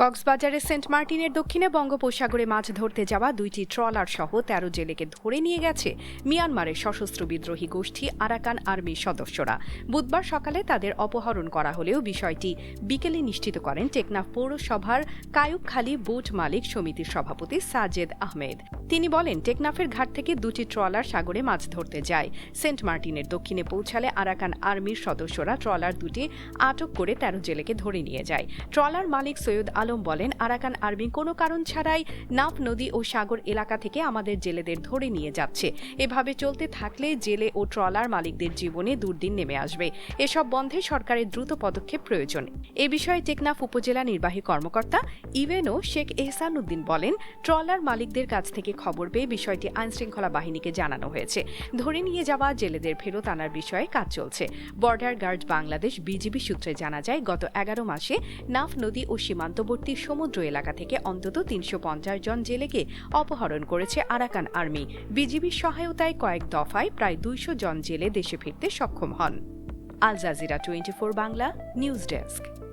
কক্সবাজারের সেন্ট মার্টিনের দক্ষিণে বঙ্গোপসাগরে মাছ ধরতে যাওয়া দুইটি ট্রলার সহ তেরো জেলেকে ধরে নিয়ে গেছে মিয়ানমারের সশস্ত্র বিদ্রোহী গোষ্ঠী আরাকান আর্মির সদস্যরা। বুধবার সকালে তাদের অপহরণ করা হলেও বিষয়টি বিকেলে নিশ্চিত করেন টেকনাফ পৌরসভার কায়ুকখালী বোট মালিক সমিতির সভাপতি সাজেদ আহমেদ। তিনি বলেন, টেকনাফের ঘাট থেকে দুটি ট্রলার সাগরে মাছ ধরতে যায়। সেন্ট মার্টিনের দক্ষিণে পৌঁছালে আরাকান আর্মির সদস্যরা ট্রলার দুটি আটক করে তেরো জেলেকে ধরে নিয়ে যায়। ট্রলার মালিক সৈয়দ আলম বলেন, আরাকান আর্মি কোনো কারণ ছাড়াই নাফ নদী ও সাগর এলাকা থেকে আমাদের জেলেদের ধরে নিয়ে যাচ্ছে। এভাবে চলতে থাকলে জেলে ও ট্রলার মালিকদের জীবনে দুর্দিন নেমে আসবে। এসব বন্ধে সরকারের দ্রুত পদক্ষেপ প্রয়োজন। এ বিষয়ে টেকনাফ উপজেলা নির্বাহী কর্মকর্তা ইভেনো শেখ এহসান উদ্দিন বলেন, ট্রলার মালিকদের কাছ থেকে খবর পেয়ে বিষয়টি আইনশৃঙ্খলা বাহিনীকে জানানো হয়েছে। ধরে নিয়ে যাওয়া জেলেদের ফেরত আনার বিষয়ে কাজ চলছে। বর্ডার গার্ড বাংলাদেশ বিজিবি সূত্রে জানা যায়, গত এগারো মাসে নাফ নদী ও সীমান্তবর্তী সমুদ্র এলাকা থেকে অন্তত তিনশো পঞ্চাশ জন জেলেকে অপহরণ করেছে আরাকান আর্মি। বিজিবির সহায়তায় কয়েক দফায় প্রায় দুইশো জন জেলে দেশে ফিরতে সক্ষম হন। Al Jazeera twenty four Bangla, news desk.